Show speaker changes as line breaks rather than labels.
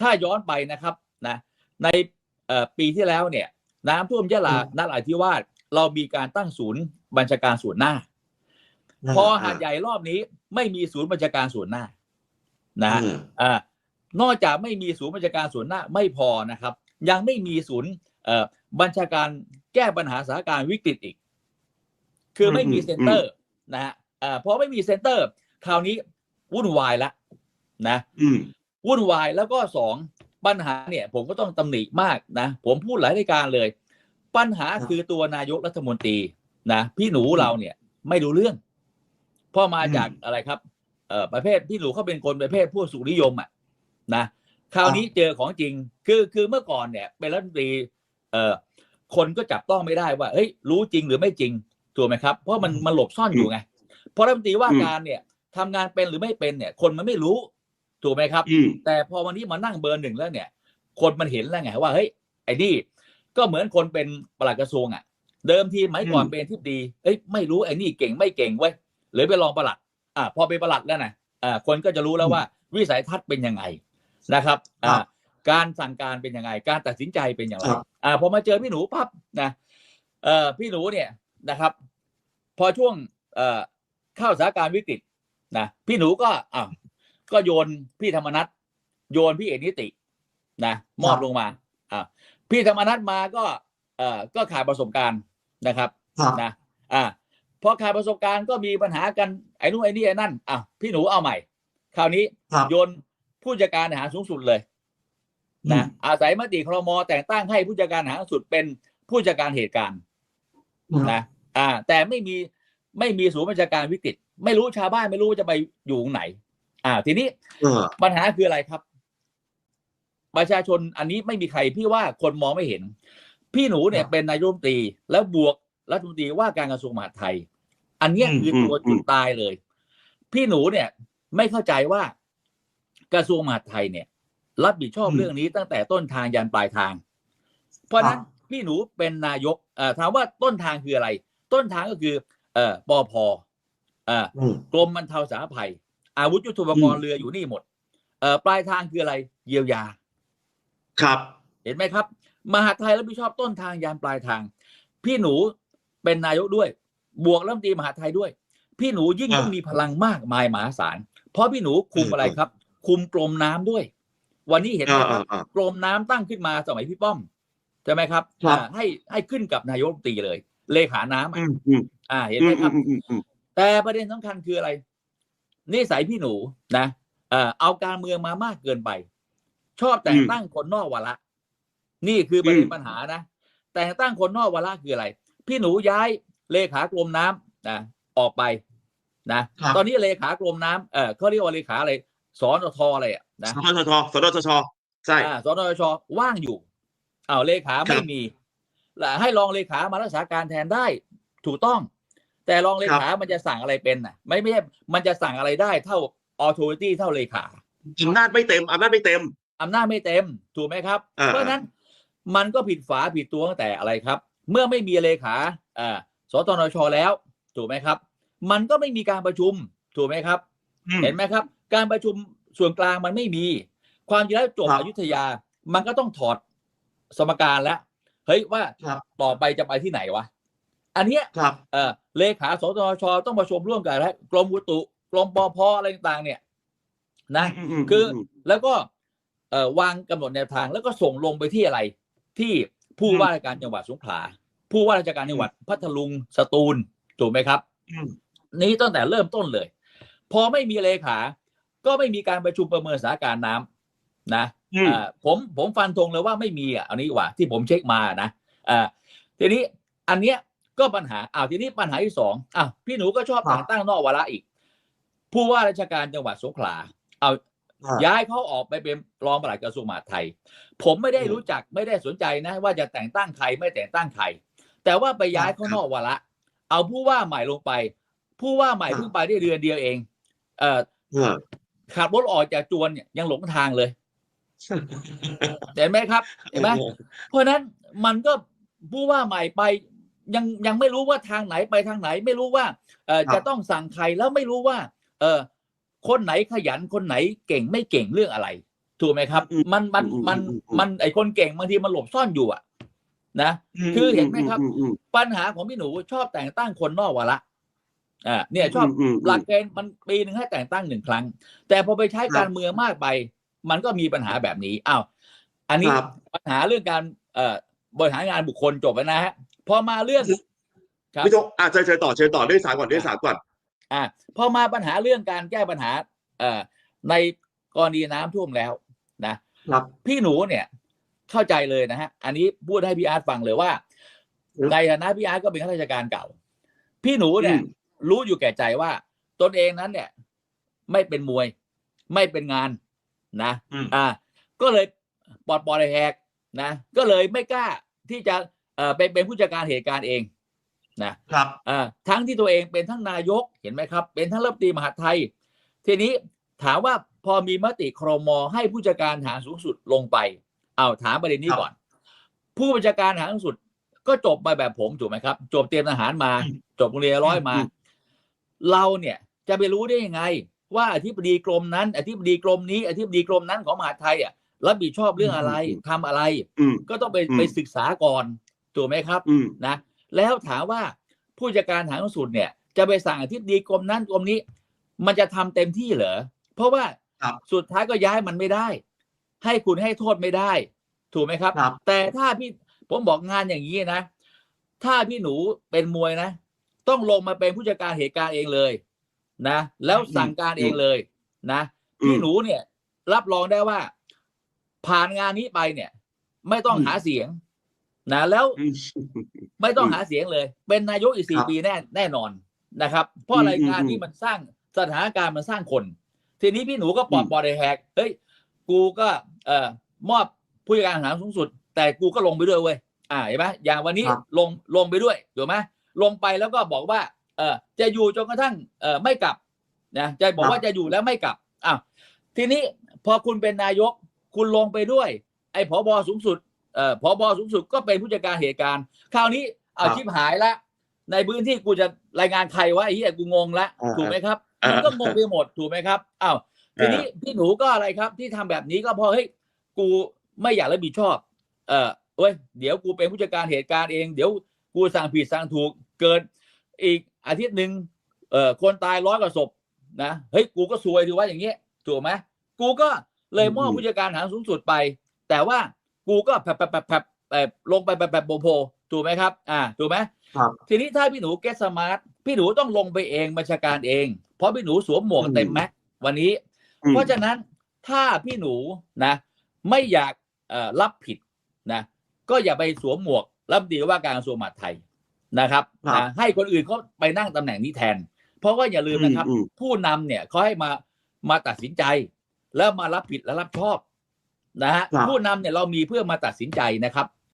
ถ้าย้อนไปนะครับนะในเอ่อปีที่แล้วเนี่ย น้ำท่วมยะลา
อืม
นราธิวาสเรามีการตั้งศูนย์บัญชาการส่วนหน้า พอหาดใหญ่รอบนี้ไม่มีศูนย์บัญชาการส่วนหน้า นะฮะ
อืม
อ่านอกจากไม่มีศูนย์บัญชาการส่วนหน้าไม่พอนะครับ ยังไม่มีศูนย์เอ่อบัญชาการแก้ปัญหาสถานการณ์วิกฤตอีก คือไม่มี
อืม
เซ็นเตอร์ นะฮะอ่าพอไม่มีเซ็นเตอร์ คราวนี้วุ่นวายละนะ
อืม
วุ่นวายแล้วก็สองปัญหาเนี่ยผมก็ต้องตำหนิมากนะ ผมพูดหลายรายการเลย ปัญหา
ครับ
คือตัวนายกรัฐมนตรีนะพี่หนูเราเนี่ยไม่รู้เรื่องเพ่อมาจากอะไรครับเอ่อประเภทพี่หนูเขาเป็นคนประเภทผู้สุขนิยมอะนะคราวนี้เจอของจริงคือคือเมื่อก่อนเนี่ย เป็นรัฐมนตรีเอ่อคนก็จับต้องไม่ได้ว่าเฮ้ยรู้จริงหรือไม่จริงถูกไหมครับ เพราะมัน
อืม
มันหลบซ่อนอยู่ไงเพราะรัฐมนตรีว่า
อืม
การเนี่ยทำงานเป็นหรือไม่เป็นเนี่ย คนมันไม่รู้ ถูกไหมครับ
อืม
แต่พอวันนี้มานั่งเบอร์หนึ่งแล้วเนี่ย คนมันเห็นแล้วไงว่าเฮ้ยไอ้นี่ก็เหมือนคนเป็นปลัดกระทรวงอะ เดิมทีไหมก่อน
อืม
เป็นที่ดีเอ้ยไม่รู้ไอ้นี่เก่งไม่เก่งเว้ยหรือไปลองปลัด อ่า พอเป็นปลัดแล้วนะอ่าคนก็จะรู้แล้วว่า วิสัยทัศน์เป็นยังไงนะครับ
ครั
อ่า
บ
การสั่งการเป็นยังไง การตัดสินใจเป็นอย่างไร
ครับ
อ่าพอมาเจอพี่หนูปั๊บนะเอ่อพี่หนูเนี่ยนะครับ พอช่วงเอ่อเข้าสถานการณ์วิกฤตนะพี่หนูก็อ้าว ก็โยนพี่ธรรมนัทโยนพี่เอกนิตินะมอบลงมาอ่าพี่ธรรมนัทมาก็เอ่อก็ขาดประสบการณ์นะครับ
ครับ
นะอ่าพอขาดประสบการณ์ก็มีปัญหากันไอ้นู่นไอ้นี่ไอ้นั่นอะพี่หนูเอาใหม่ คราวนี้
ครับ
โยนผู้จัดการอาหารสูงสุดเลยนะอาศัยมติครมแต่งตั้งให้ผู้จัดการอาหารสูงสุดเป็นผู้จัดการเหตุการณ์นะอ่า แต่ไม่มีไม่มีศูนย์บัญชาการวิกฤต ไม่รู้ชาวบ้านไม่รู้ว่าจะไปอยู่ตรงไหน อ่า ทีนี้
เออ
ปัญหาคืออะไรครับ ประชาชนอันนี้ไม่มีใครพี่ว่าคนมองไม่เห็น พี่หนูเนี่ย
ครับ
เป็นนายกรัฐมนตรี แล้วบวกรัฐมนตรีว่าการกระทรวงมหาดไทย อันเนี้ย
อืม
คือตัว
อืม
จุดตายเลย พี่หนูเนี่ย ไม่เข้าใจว่ากระทรวงมหาดไทยเนี่ย รับผิดชอบเรื่องนี้ตั้งแต่ต้นทางยันปลายทาง เพราะฉะนั้นพี่หนูเป็นนายกเอ่อถามว่าต้นทางคืออะไร ต้นทางก็คือ เอ่อปอพเอ่อ
อืม
กรมบรรเทาสาธารณภัย อาวุธยุทโธปกรณ์เรืออยู่นี่หมดเอ่อปลายทางคืออะไร เยียวยา
ครับ
เห็นไหมครับ มหาดไทยรับผิดชอบต้นทางยานปลายทาง พี่หนูเป็นนายกด้วย บวกรัฐมนตรีมหาดไทยด้วย พี่หนูยิ่ง
อ่า
ต้องมีพลังมากมายมหาศาลเพราะพี่หนูคุม
อืม
อะไรครับ คุมกรมน้ำด้วย วันนี้เห็นไหม
อ่า
ครับ
อ่าอ่าก
รมน้ำตั้งขึ้นมาสมัยพี่ป้อมใช่ไหมครับ
ครับ
อ่าให้ให้ขึ้นกับนายกรัฐมนตรีเลย เลขาน้ำ
อื
อะ
มอืม
อ่าเห็น
อื
ไหม
ม
ครับ
อืมอืมอืม
แต่ประเด็นสำคัญคืออะไร นิสัยพี่หนูนะเอ่อเอาการเมืองมามากเกินไป ชอบแต่งตั้งคนนอกวาระนี่คือประเด็นปัญหานะแต่งตั้งคนนอกวาระคืออะไร พี่หนูย้ายเลขากรมน้ำนะออกไปนะ
ครับ
ตอนนี้เลขากรมน้ำเออเขาเรียกว่าเลขาอะไรสอนทอะไรอะนะ
สทชสทชใช่
อ่าสนชว่างอยู่อ้าวเลขา
ค
ไม่
รับ
มีแล้วให้รองเลขามารักษาการแทนได้ถูกต้อง แต่รองเลขา มันจะสั่งอะไรเป็นน่ะ ไม่ไม่ใช่มันจะสั่งอะไรได้เท่า authority เท่าเลขา
อำนาจไม่เต็มอำนาจไม่เต็ม
อำนาจไม่เต็ม ถูกไหมครับ
อ่า
เพราะฉะนั้นมันก็ผิดฝาผิดตัวตั้งแต่อะไรครับ เมื่อไม่มีเลขาอ่าสตนชแล้ว ถูกไหมครับ มันก็ไม่มีการประชุม ถูกไหมครับ
อืม
เห็นไหมครับ การประชุมส่วนกลางมันไม่มี ความจริงแล้วจบ
ครับ
อยุธยา มันก็ต้องถอดสมการแล้ว เฮ้ยว่า
ครับ
ต่อไปจะไปที่ไหนวะ อันเนี้ย
ครับ
เออเลขาสตนชต้องประชุมร่วมกันแล้วกรมอุตุกรมปพอะไรต่างๆ เนี่ย นะ
มม
คืออ
ม
แล้วก็เอ่อวางกำหนดแนวทาง แล้วก็ส่งลงไปที่อะไร ที่ผู้
อืม
ว่าราชการจังหวัดสงขลาผู้ว่าราชการจังหวัดพัทลุงสตูลถูกไหมครับ
อืม
นี้ตั้งแต่เริ่มต้นเลย พอไม่มีเลขา ก็ไม่มีการประชุมประเมินสถานการณ์น้ำนะ
อืม
อ่าผมผมฟันธงเลยว่าไม่มีอะอันนี้ดีกว่าที่ผมเช็คมานะอ่าทีนี้อันเนี้ย ก็ปัญหาอ้าวทีนี้ปัญหาที่สองอ้าวพี่หนูก็ชอบ
ครับ
แต่งตั้งนอกวาระอีก ผู้ว่าราชการจังหวัดสงขลาเอา
อ่า
ย้ายเขาออกไปเป็นรองปลัดกระทรวงมหาดไทย ผมไม่ได้
อืม
รู้จักไม่ได้สนใจนะ ว่าจะแต่งตั้งใครไม่แต่งตั้งใครแต่ว่าไปย้ายเขา
ครับ
นอกวาระ เอาผู้ว่าใหม่ลงไป ผู้ว่าใหม่
ครับ
เพิ่งไปได้เดือนเดียวเองเอ่อ
เออ
ขับรถออกจากจวนเนี่ยยังหลงทางเลยเห็นไหมครับเห็นไหมเพราะฉะนั้นมันก็ผู้ว่าใหม่ไป ยังยังไม่รู้ว่าทางไหนไปทางไหน ไม่รู้ว่าเอ่อ
ครับ
จะต้องสั่งใครแล้วไม่รู้ว่า เออคนไหนขยันคนไหนเก่งไม่เก่งเรื่องอะไร ถูกไหมครับ
อืม
มันมัน
อืม
มัน
อืมอืม
มันไอคนเก่งบางทีมันหลบซ่อนอยู่อะนะคือเห็นไหมครับ
อือืม
ปัญหาของพี่หนูชอบแต่งตั้งคนนอกวาระอ่าเนี่ยชอบ
อืม
หลักเกณฑ์มันปีหนึ่งให้แต่งตั้งหนึ่งครั้ง แต่พอไปใช้
ครับ
การเมืองมากไป มันก็มีปัญหาแบบนี้อ้าวอันนี้
ครับ
ปัญหาเรื่องการเอ่อบริหารงานบุคคลจบแล้วนะฮะ พอมาเรื่องครับ
พี่โจอะเชิญเชิญต่อเชิญต่อเรื่องสามก่อนเรื่องสามก่อน
อ่าพอมาปัญหาเรื่องการแก้ปัญหาเอ่อในกรณีน้ำท่วมแล้วนะ
ครับ
พี่หนูเนี่ยเข้าใจเลยนะฮะ อันนี้พูดให้พี่อาร์ตฟังเลยว่า
อืม
ในฐานะพี่อาร์ตก็เป็นข้าราชการเก่า พี่หนูเนี่ย
อืม
รู้อยู่แก่ใจว่า ตนเองนั้นเนี่ย ไม่เป็นมวย ไม่เป็นงานนะ
อืม
อ่า ก็เลยปลอดปลอดแหกนะก็เลยไม่กล้าที่จะเอ่อเป็นเป็นผู้จัดการเหตุการณ์เองนะครับอ่าทั้งที่ตัวเองเป็นทั้งนายกเห็นไหมครับ เป็นทั้งรัฐมนตรีมหาดไทย ทีนี้ถามว่าพอมีมติครมให้ผู้จัดการฐานสูงสุดลงไป เอาถามประเด็นนี้
ครับ
ก่อน ผู้บัญชาการฐานสูงสุด ก็จบมาแบบผมถูกไหมครับ จบเตรียมทหารมา
อืม
จบโรงเรียนร้อยมา
อืม
เราเนี่ยจะไปรู้ได้ยังไง ว่าอธิบดีกรมนั้น อธิบดีกรมนี้ อธิบดีกรมนั้นของมหาดไทยอะรับผิดชอบเรื่องอะไร
อืม
ทำอะไร
อืม
ก็ต้องไป
อืม
ไปศึกษาก่อน ถูกไหมครับ
อืม
นะแล้วถามว่าผู้จัดการฐานสูงสุดเนี่ย จะไปสั่งอธิบดีกรมนั้นกรมนี้ มันจะทำเต็มที่เหรอเพราะว่า
ครับ
สุดท้ายก็ย้ายมันไม่ได้ ให้คุณให้โทษไม่ได้ ถูกไหมครับ
ครับ
แต่ถ้าพี่ผมบอกงานอย่างนี้นะ ถ้าพี่หนูเป็นมวยนะ ต้องลงมาเป็นผู้จัดการเหตุการณ์เองเลยนะ แล้วสั่งการเองเลยนะ
อืม
พี่หนูเนี่ย รับรองได้ว่า ผ่านงานนี้ไปเนี่ย ไม่ต้อง
อืม
หาเสียง นะแล้ว
อืม
ไม่ต้อง
อืม
หาเสียงเลย เป็นนายกอีกสี่
ครับ
ปีแน่แน่นอนนะครับ เพราะ
อืม
รายการ
อืม
นี้มันสร้างสถานการณ์มันสร้างคน ทีนี้พี่หนูก็ปลอด
อืม
ปลอดแหกเฮ้ยกูก็เอ่อมอบผู้จัดการฐานสูงสุด แต่กูก็ลงไปด้วยเว้ยอ่าเห็นไหมอย่างวันนี้
ครับ
ลงลงไปด้วยถูกไหมลงไปแล้วก็บอกว่า เออจะอยู่จนกระทั่งเออไม่กลับนะจะบอกว่าจะอยู่แล้วไม่กลับอ้าวทีนี้พอคุณเป็นนายกคุณลงไปด้วย ไอ้ผบสูงสุด เอ่อผบสูงสุดก็เป็นผู้จัดการเหตุการณ์คราวนี้เอา
ครับ
ชิบหายละในพื้นที่กูจะรายงานใครวะไอ้เหี้ยกูงงละ
อ่า
ถูกไหมครับ
อ่ามั
มันก็งงไปหมดถูกไหมครับอ้าวทีนี้พี่หนูก็อะไรครับ ที่ทำแบบนี้ก็เพราะเฮ้ยกูไม่อยากรับผิดชอบ เออเว้ยเดี๋ยวกูเป็นผู้จัดการเหตุการณ์เอง เดี๋ยวกูสั่งผิดสั่งถูกเกินอีกอาทิตย์หนึ่งเอ่อคนตายร้อยกว่าศพนะเฮ้ยกูก็ซวยถือว่าอย่างเงี้ยถูกไหมกูก็เลยมอบ
อืม
ผู้จัดการฐานสูงสุดไป แต่ว่า กูก็แผลบแผลบแผลบแผลบเอ่อลงไปแบบแบบโบโพถูกไหมครับ อ่าถูกไหม
ครับ
ทีนี้ถ้าพี่หนูเกตสมาร์ทพี่หนูต้องลงไปเองบัญชาการเอง เพราะพี่หนูสวมหมวก
อืม
เต็มแม็กซ์วันนี้
อืม
เพราะฉะนั้นถ้าพี่หนูนะ ไม่อยากเอ่อรับผิดนะ ก็อย่าไปสวมหมวกรัฐมนตรีว่าการกระทรวงมหาดไทยนะครับ
ครับ
นะให้คนอื่นเขาไปนั่งตำแหน่งนี้แทน เพราะว่าอย่าลืมนะครับ
อืมอืม
ผู้นำเนี่ยเขาให้มามาตัดสินใจ แล้วมารับผิดและรับชอบ นะฮะ
ครับ
ผู้นำเนี่ยเรามีเพื่อมาตัดสินใจนะครับ